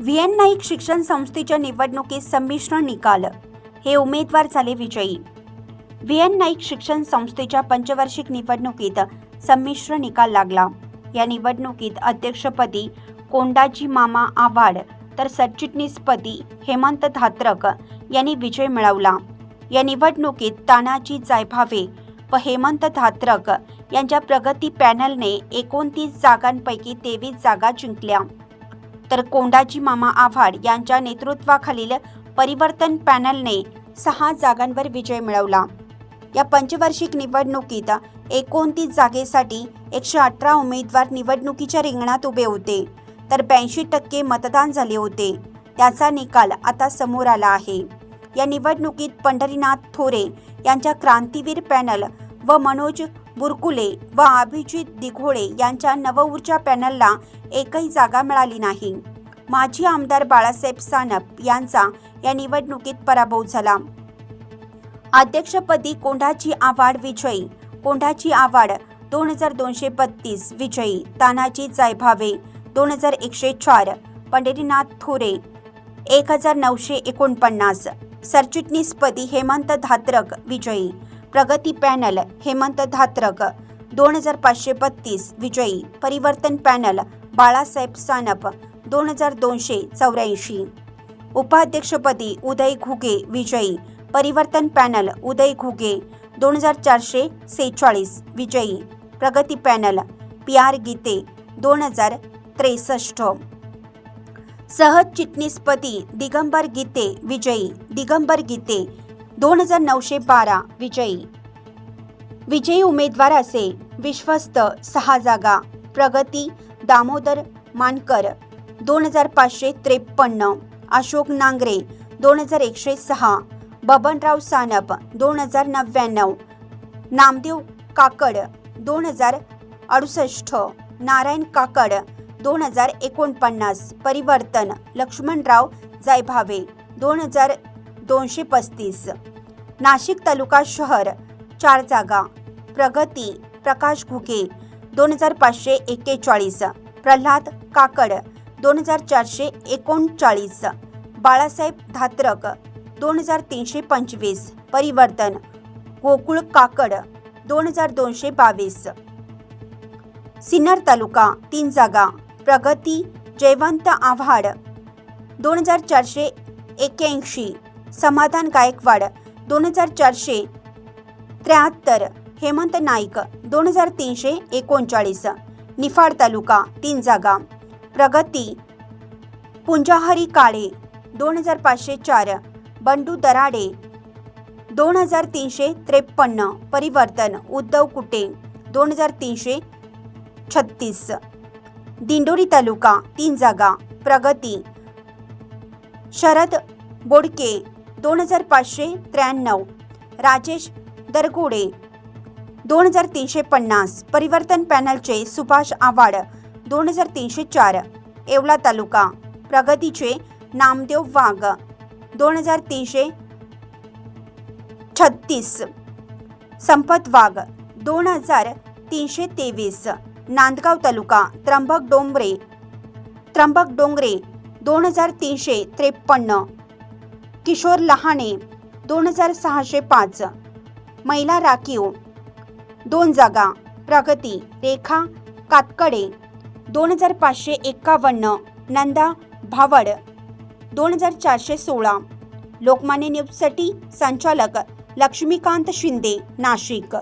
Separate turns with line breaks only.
V Naik शिक्षण संस्थेच्या निवडणुकीत संमिश्र निकाल. हे उमेदवार झाले विजयी. व्ही नाईक शिक्षण संस्थेच्या पंचवार्षिक निवडणुकीत संमिश्र निकाल लागला. या निवडणुकीत अध्यक्षपदी कोंडाजी मामा आव्हाड तर सरचिटणीसपदी हेमंत धात्रक यांनी विजय मिळवला. या निवडणुकीत तानाजी जायभावे व हेमंत धात्रक यांच्या प्रगती पॅनलने एकोणतीस जागांपैकी तेवीस जागा जिंकल्या. तर कोंडाजी मामा आव्हाड यांच्या नेतृत्वाखालील परिवर्तन पॅनलने सहा जागांवर विजय मिळवला. या पंचवार्षिक निवडणुकीत एकोणतीस जागेसाठी एकशे अठरा उमेदवार निवडणुकीच्या रिंगणात उभे होते. तर ब्याऐंशी टक्के मतदान झाले होते. त्याचा निकाल आता समोर आला आहे. या निवडणुकीत पंढरीनाथ थोरे यांच्या क्रांतीवीर पॅनल व मनोज बुरकुले व अभिजित दिघोळे यांच्या नवऊर्जा पॅनलला एकही जागा मिळाली नाही. माजी आमदार बाळासाहेब सानप यांचा या निवडणुकीत पराभव झाला. अध्यक्षपदी कोंढाची आव्हाड विजयी कोंढाची आव्हाड दोन हजार दोनशे बत्तीस विजयी तानाजी जायभावे दोन हजार एकशे चार पंढरीनाथ थोरे एक हजार नऊशे एकोणपन्नास सरचिटणीसपदी हेमंत धात्रक विजयी प्रगती पॅनल हेमंत धात्रक. दोन हजार पाचशे बत्तीस विजयी. परिवर्तन पॅनल बाळासाहेब सानप. दोन हजार दोनशे चौऱ्याऐंशी. उपाध्यक्षपदी उदय घुगे विजयी. परिवर्तन पॅनल उदय घुगे. दोन हजार चारशे सेहेचाळीस विजयी. प्रगती पॅनल पी आर गीते. दोन हजार त्रेसष्ट. सहज चिटणीसपदी दिगंबर गीते विजयी. दिगंबर गीते. दोन हजार नऊशे बारा विजयी. विजयी उमेदवार असे विश्वस्त सहा जागा प्रगती दामोदर मानकर दोन हजार पाचशे त्रेपन्न अशोक नांगरे दोन हजार एकशे सहा बबनराव सानप दोन हजार नव्याण्णव नामदेव काकड दोन हजार अडुसष्ट नारायण काकड दोन हजार एकोणपन्नास परिवर्तन लक्ष्मणराव जायभावे दोन हजार दोनशे पस्तीस. नाशिक तालुका शहर चार जागा. प्रगती प्रकाश घुगे दोन हजार पाचशे एक्केचाळीस. प्रल्हाद काकड दोन हजार चारशे एकोणचाळीस. बाळासाहेब धात्रक दोन हजार तीनशे पंचवीस. परिवर्तन गोकुळ काकड दोन हजार दोनशे बावीस. सिन्नर तालुका तीन जागा. प्रगती जयवंत आव्हाड दोन हजार चारशे एक्क्याऐंशी. समाधान गायकवाड दोन हजार चारशे त्र्याहत्तर हेमंत नाईक दोन हजार तीनशे एकोणचाळीस निफाड तालुका तीन जागा. प्रगती पुंजाहरी काळे दोन हजार पाचशे चार बंडू दराडे दोन हजार तीनशे त्रेपन्न परिवर्तन उद्धव कुटे दोन हजार तीनशे छत्तीस. दिंडोरी तालुका तीन जागा. प्रगती शरद बोडके दोन हजार पाचशे त्र्याण्णव. राजेश दरगुडे. दोन हजार तीनशे पन्नास. परिवर्तन पॅनलचे सुभाष आव्हाड. दोन हजार तीनशे चार. येवला तालुका. प्रगतीचे नामदेव वाघ. दोन हजार तीनशे छत्तीस. संपत वाघ. दोन हजार तीनशे तेवीस. नांदगाव तालुका. त्र्यंबक डोंगरे. त्र्यंबक डोंगरे. दोन हजार तीनशे त्रेपन्न. किशोर लहाणे दोन हजार सहाशे पाच. महिला राखीव. दोन जागा प्रगती रेखा कातकडे. दोन हजार पाचशे एक्कावन्न नंदा भावड. दोन हजार चारशे सोळा. लोकमान्य न्यूजसाठी संचालक लक्ष्मीकांत शिंदे नाशिक.